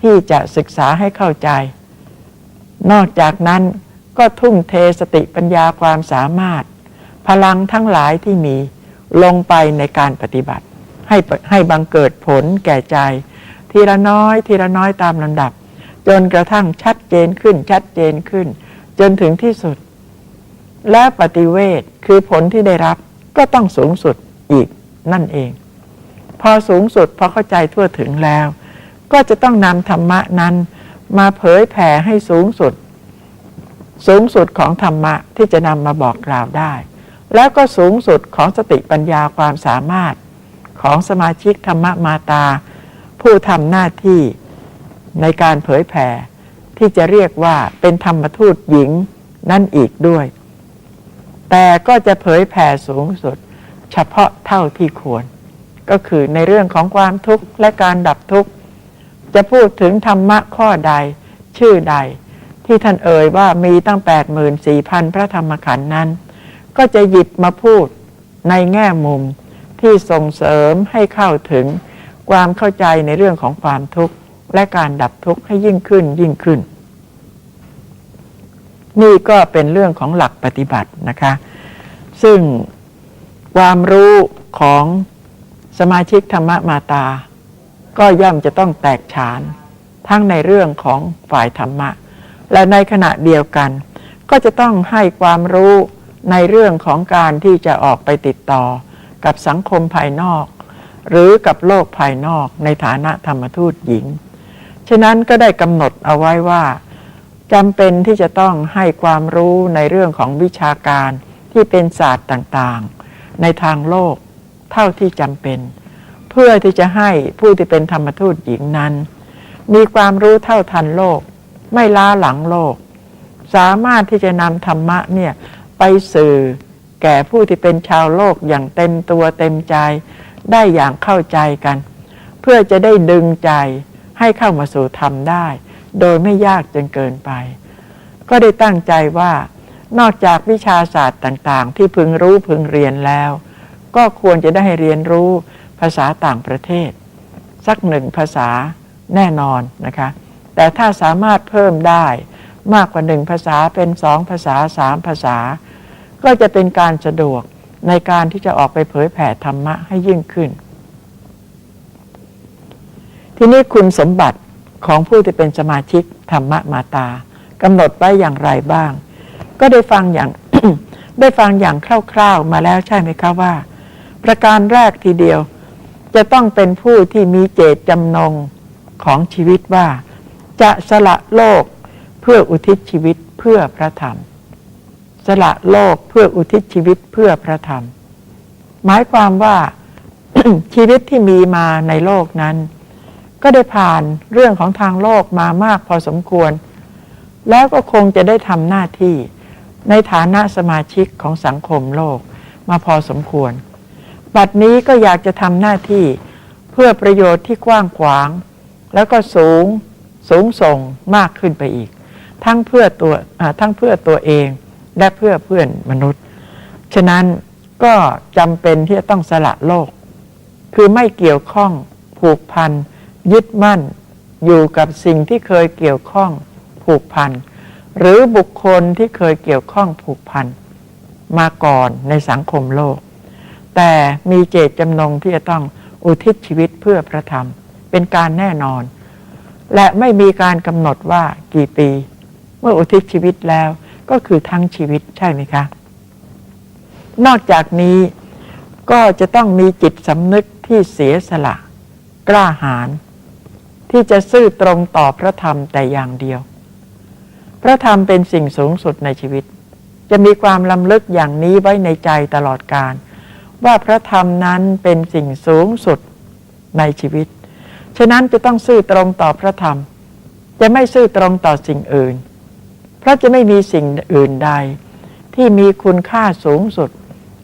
ที่จะศึกษาให้เข้าใจ นอกจากนั้นก็ทุ่มเทสติปัญญาความสามารถ พลังทั้งหลายที่มีลงไปในการปฏิบัติ ให้ให้บังเกิดผลแก่ใจ ทีละน้อยทีละน้อยตามลำดับ จนกระทั่งชัดเจนขึ้นชัดเจนขึ้น จนถึงที่สุด และปฏิเวทคือผลที่ได้รับก็ต้องสูงสุดอีกนั่นเอง พอสูงสุดพอเข้าใจทั่วถึงแล้ว ก็จะต้องนำธรรมะนั้นมาเผยแผ่ให้สูงสุด สูงสุดของธรรมะที่จะนำมาบอกกล่าวได้ แล้วก็สูงสุดของสติปัญญาความสามารถของสมาชิกธรรมมาตา ผู้ทำหน้าที่ในการเผยแผ่ ที่จะเรียกว่าเป็นธรรมทูตหญิงนั่นอีกด้วย แต่ก็จะเผยแผ่สูงสุด เฉพาะเท่าที่ควร ก็คือในเรื่องของความทุกข์และการดับทุกข์ จะพูดถึงธรรมะข้อใด ชื่อใด ที่ท่านเอ่ยว่ามีตั้ง 84,000 พระธรรมขันธ์นั้น ก็จะหยิบมาพูดในแง่มุมที่ส่งเสริมให้เข้าถึงความเข้าใจในเรื่องของความทุกข์และการดับทุกข์ให้ยิ่งขึ้นยิ่งขึ้น นี่ก็เป็นเรื่องของหลักปฏิบัตินะคะ ซึ่งความรู้ของสมาชิกธรรมมาตา ก็ย่อมจะต้องแตกฉาน ทั้งในเรื่องของฝ่ายธรรมะ และในขณะเดียวกัน ก็จะต้องให้ความรู้ในเรื่องของการที่จะออกไปติดต่อ กับสังคมภายนอก หรือกับโลกภายนอกในฐานะธรรมทูตหญิง ฉะนั้นก็ได้กำหนดเอาไว้ว่าจำเป็นที่จะต้องให้ความรู้ในเรื่องของวิชาการที่เป็นศาสตร์ต่างๆ ในทางโลก เท่าที่จำเป็น เพื่อที่จะให้ผู้ที่เป็นธรรมทูตหญิงนั้น มีความรู้เท่าทันโลก ไม่ล้าหลังโลก สามารถที่จะนำธรรมะเนี่ยไปสื่อแก่ผู้ที่เป็นชาวโลกอย่างเต็มตัวเต็มใจ ได้อย่างเข้าใจกัน เพื่อจะได้ดึงใจให้เข้ามาสู่ธรรมได้ โดยไม่ยากจนเกินไป ก็ได้ตั้งใจว่านอกจากวิชาศาสตร์ต่างๆ ที่พึงรู้พึงเรียนแล้ว ก็ควรจะได้เรียนรู้าษาต่างประเทศ สักหนึ่งภาษาแน่นอนนะคะ แต่ถ้าสามารถเพิ่มได้มากกว่าหนึ่งภาษาเป็นสองภาษาสามภาษา ก็จะเป็นการสะดวกในการที่จะออกไปเผยแผ่ธรรมะให้ยิ่งขึ้น ทีนี้คุณสมบัติของผู้ที่เป็นสมาชิกธรรมะมาตากำหนดไว้อย่างไรบ้าง ก็ได้ฟังอย่างได้ฟังอย่างคร่าวๆมาแล้วใช่ไหมคะว่า ประการแรกทีเดียว จะต้องเป็นผู้ที่มีเจตจำนงของชีวิตว่า จะสละโลกเพื่ออุทิศชีวิตเพื่อพระธรรม สละโลกเพื่ออุทิศชีวิตเพื่อพระธรรม หมายความว่าชีวิตที่มีมาในโลกนั้น ก็ได้ผ่านเรื่องของทางโลกมามากพอสมควร แล้วก็คงจะได้ทำหน้าที่ในฐานะสมาชิกของสังคมโลกมาพอสมควร บัดนี้ก็อยากจะทำหน้าที่เพื่อประโยชน์ที่กว้างขวาง แล้วก็สูงสูงส่งมากขึ้นไปอีก ทั้งเพื่อตัวทั้งเพื่อตัวเองและเพื่อเพื่อนมนุษย์ ฉะนั้นก็จำเป็นที่จะต้องสละโลก คือไม่เกี่ยวข้องผูกพัน ยึดมั่น อยู่กับสิ่งที่เคยเกี่ยวข้องผูกพัน หรือบุคคลที่เคยเกี่ยวข้องผูกพัน มาก่อนในสังคมโลก แต่มีเจตจำนงที่จะต้องอุทิศชีวิตเพื่อพระธรรม เป็นการแน่นอน และไม่มีการกำหนดว่ากี่ปี เมื่ออุทิศชีวิตแล้วก็คือทั้งชีวิตใช่ไหมคะ นอกจากนี้ก็จะต้องมีจิตสำนึกที่เสียสละ กล้าหาญที่จะซื่อตรงต่อพระธรรมแต่อย่างเดียว พระธรรมเป็นสิ่งสูงสุดในชีวิต จะมีความลำลึกอย่างนี้ไว้ในใจตลอดการ ว่าพระธรรมนั้นเป็นสิ่งสูงสุดในชีวิต ฉะนั้นจะต้องซื่อตรงต่อพระธรรม จะไม่ซื่อตรงต่อสิ่งอื่น เพราะจะไม่มีสิ่งอื่นใด ที่มีคุณค่าสูงสุด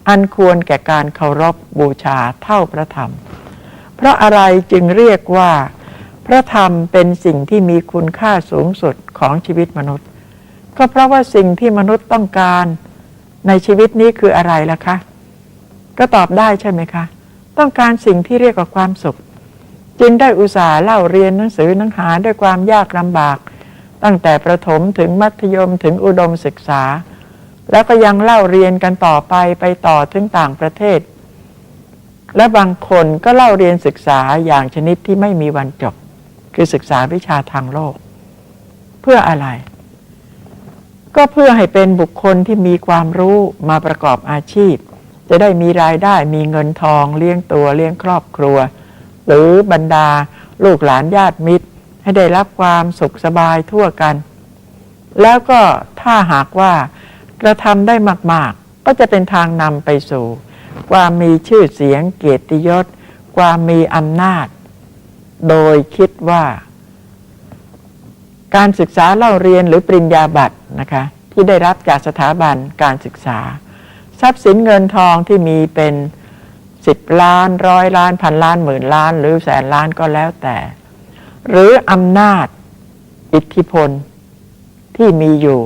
อันควรแก่การเคารพบูชาเท่าพระธรรม เพราะอะไรจึงเรียกว่า พระธรรมเป็นสิ่งที่มีคุณค่าสูงสุดของชีวิตมนุษย์ ก็เพราะว่าสิ่งที่มนุษย์ต้องการในชีวิตนี้คืออะไรล่ะคะ ก็ตอบได้ใช่ไหมคะ ต้องการสิ่งที่เรียกว่าความสุข จึงได้อุตส่าห์เล่าเรียนหนังสือหนังหาด้วยความยากลำบาก ตั้งแต่ประถมถึงมัธยมถึงอุดมศึกษา แล้วก็ยังเล่าเรียนกันต่อไปไปต่อถึงต่างประเทศ และบางคนก็เล่าเรียนศึกษาอย่างชนิดที่ไม่มีวันจบ คือศึกษาวิชาทางโลก เพื่ออะไร ก็เพื่อให้เป็นบุคคลที่มีความรู้มาประกอบอาชีพ จะได้มีรายได้มีเงินทองเลี้ยงตัวเลี้ยงครอบครัว หรือบรรดาลูกหลานญาติมิตร ให้ได้รับความสุขสบายทั่วกัน แล้วก็ถ้าหากว่ากระทำได้มาก ๆ ก็จะเป็นทางนำไปสู่ ความมีชื่อเสียงเกียรติยศ ความมีอำนาจ โดยคิดว่า การศึกษาเล่าเรียนหรือปริญญาบัตรนะคะที่ได้รับจากสถาบันการศึกษา ทรัพย์สินเงินทองที่มีเป็นสิบล้านร้อยล้านพันล้านหมื่นล้าน หรือแสนล้านก็แล้วแต่ หรืออำนาจอิทธิพลที่มีอยู่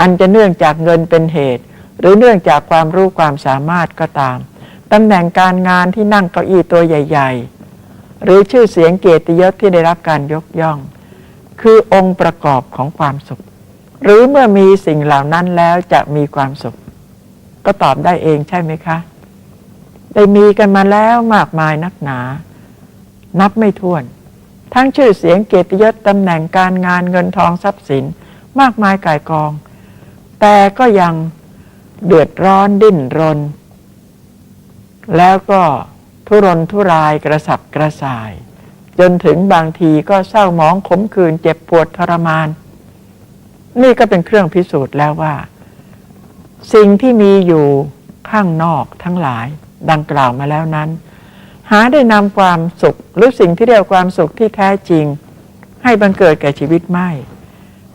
อันจะเนื่องจากเงินเป็นเหตุ หรือเนื่องจากความรู้ความสามารถก็ตามตำแหน่งการงานที่นั่งเก้าอี้ตัวใหญ่ ๆ หรือชื่อเสียงเกียรติยศที่ได้รับการยกย่อง คือองค์ประกอบของความสุข หรือเมื่อมีสิ่งเหล่านั้นแล้วจะมีความสุข ก็ตอบได้เองใช่ไหมคะ ได้มีกันมาแล้วมากมายนักหนา นับไม่ถ้วน ทั้งชื่อเสียงเกียรติยศตำแหน่งการงานเงินทองทรัพย์สิน มากมายก่ายกอง แต่ก็ยังเดือดร้อนดิ้นรน แล้วก็ทุรนทุรายกระสับกระส่าย จนถึงบางทีก็เศร้าหมองขมขื่นเจ็บปวดทรมาน นี่ก็เป็นเครื่องพิสูจน์แล้วว่า สิ่งที่มีอยู่ข้างนอกทั้งหลายดังกล่าวมาแล้วนั้น หาได้นำความสุขหรือสิ่งที่เรียกความสุขที่แท้จริง ให้บังเกิดแก่ชีวิตไม่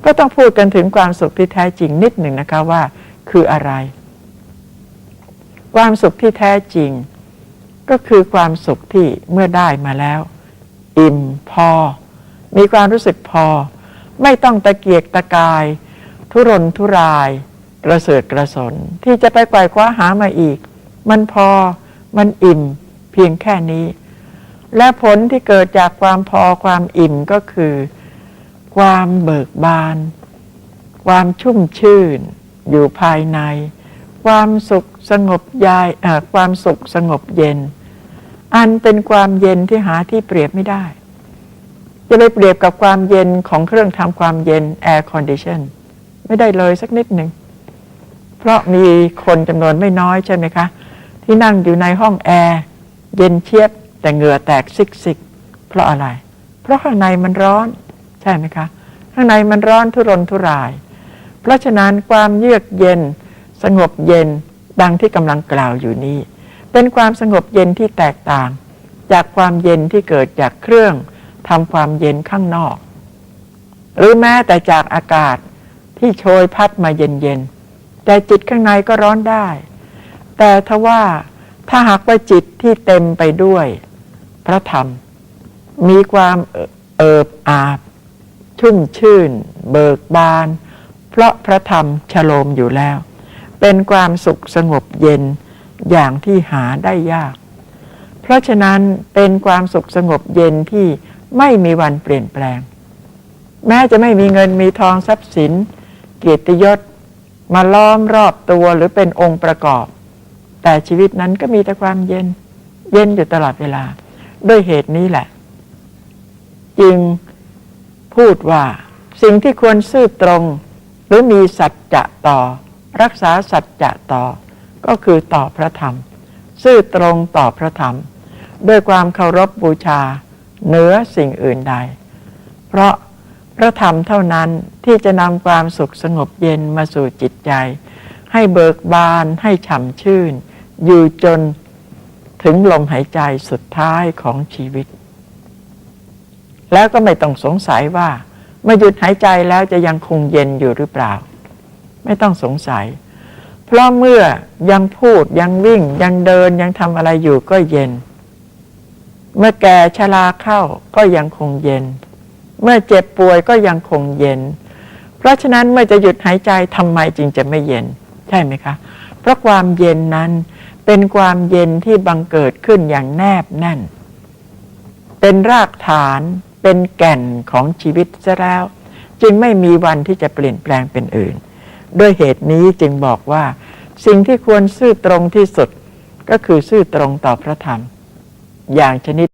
ก็ต้องพูดกันถึงความสุขที่แท้จริงนิดหนึ่งนะคะว่า คืออะไร ความสุขที่แท้จริง ก็คือความสุขที่เมื่อได้มาแล้ว อิ่มพอ มีความรู้สึกพอ ไม่ต้องตะเกียกตะกาย ทุรนทุราย กระเสริฐกระสนที่จะไปไกวคว้าหามาอีก มันพอมันอิ่มเพียงแค่นี้ และผลที่เกิดจากความพอความอิ่มก็คือ ความเบิกบาน ความชุ่มชื่น อยู่ภายใน ความสุขสงบยายเอ่อความสุขสงบเย็น อันเป็นความเย็นที่หาที่เปรียบไม่ได้ จะไปเปรียบกับความเย็นของเครื่องทำความเย็น air condition ไม่ได้เลยสักนิดหนึ่ง เพราะมีคนจำนวนไม่น้อยใช่ไหมคะ ที่นั่งอยู่ในห้องแอร์เย็นเชียบแต่เหงื่อแตกซิกซิกเพราะอะไร เพราะข้างในมันร้อนใช่ไหมคะ ข้างในมันร้อนทุรนทุราย เพราะฉะนั้นความเยือกเย็น สงบเย็นดังที่กำลังกล่าวอยู่นี้ เป็นความสงบเย็นที่แตกต่าง จากความเย็นที่เกิดจากเครื่องทำความเย็นข้างนอก หรือแม้แต่จากอากาศที่โชยพัดมาเย็นๆ แต่จิตข้างในก็ร้อนได้ แต่ทว่าถ้าหากว่าจิตที่เต็มไปด้วย พระธรรม มีความเอิบอาบ ชุ่มชื่น เบิกบาน เพราะพระธรรมฉโลมอยู่แล้ว เป็นความสุขสงบเย็นอย่างที่หาได้ยาก เพราะฉะนั้นเป็นความสุขสงบเย็นที่ไม่มีวันเปลี่ยนแปลง แม้จะไม่มีเงินมีทองทรัพย์สิน เกียรติยศ มาล้อมรอบตัวหรือเป็นองค์ประกอบ แต่ชีวิตนั้นก็มีแต่ความเย็น เย็นอยู่ตลอดเวลา ด้วยเหตุนี้แหละ จึงพูดว่าสิ่งที่ควรซื่อตรง หรือมีสัจจะต่อ รักษาสัจจะต่อ ก็คือต่อพระธรรม ซื่อตรงต่อพระธรรม ด้วยความเคารพบูชาเหนือสิ่งอื่นใด เพราะ พระธรรมเท่านั้นที่จะนำความสุขสงบเย็นมาสู่จิตใจ ให้เบิกบานให้ฉ่ำชื่น อยู่จนถึงลมหายใจสุดท้ายของชีวิต แล้วก็ไม่ต้องสงสัยว่าเมื่อหยุดหายใจแล้วจะยังคงเย็นอยู่หรือเปล่า ไม่ต้องสงสัย เพราะเมื่อยังพูดยังวิ่งยังเดินยังทำอะไรอยู่ก็เย็น เมื่อแก่ชราเข้าก็ยังคงเย็น เมื่อเจ็บป่วยก็ยังคงเย็น เพราะฉะนั้นเมื่อจะหยุดหายใจทำไมจึงจะไม่เย็น ใช่ไหมคะ เพราะความเย็นนั้นเป็นความเย็นที่บังเกิดขึ้นอย่างแนบแน่น เป็นรากฐานเป็นแก่นของชีวิตซะแล้ว จึงไม่มีวันที่จะเปลี่ยนแปลงเป็นอื่น ด้วยเหตุนี้จึงบอกว่า สิ่งที่ควรซื่อตรงที่สุดก็คือซื่อตรงต่อพระธรรม อย่างชนิด